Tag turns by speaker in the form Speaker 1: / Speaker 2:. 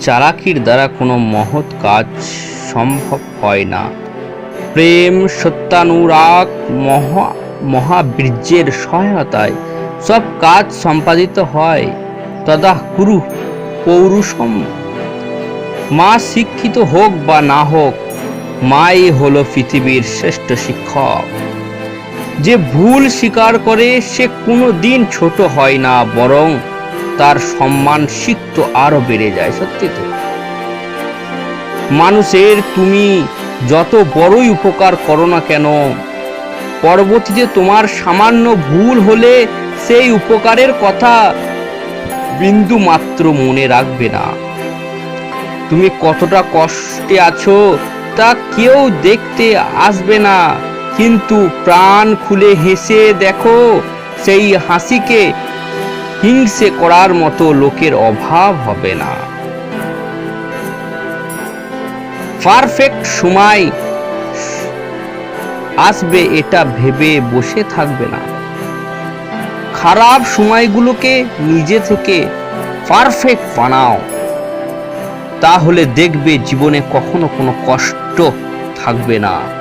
Speaker 1: চালাকির দ্বারা কোনো মহৎ কাজ সম্ভব হয় না। প্রেম সত্যানুরাগ মহা, মহাবীর্যের সহায়তায় সব কাজ সম্পাদিত হয়। তদা কুরু পৌরুষম। মা শিক্ষিত হোক বা না হোক, মাই হলো পৃথিবীর শ্রেষ্ঠ শিক্ষক। যে ভুল স্বীকার করে, সে কোনো দিন ছোট হয় না, বরং তার সম্মান সিক্ত আরও বেড়ে যায়, সত্যি তো? মানুষের তুমি যত বড়ই উপকার করো না কেন, পরবর্তীতে তোমার সামান্য ভুল হলে সেই উপকারের কথা বিন্দু মাত্র মনে রাখবে না। তুমি কতটা কষ্টে আছো তা কেউ দেখতে আসবে না, কিন্তু প্রাণ খুলে হেসে দেখো, সেই হাসিকে হিংসে করার মতো লোকের অভাব হবে না। পারফেক্ট সময় আসবে এটা ভেবে বসে থাকবে না। খারাপ সময়গুলোকে নিজে থেকে পারফেক্ট বানাও। তাহলে দেখবে জীবনে কখনো কোনো কষ্ট থাকবে না।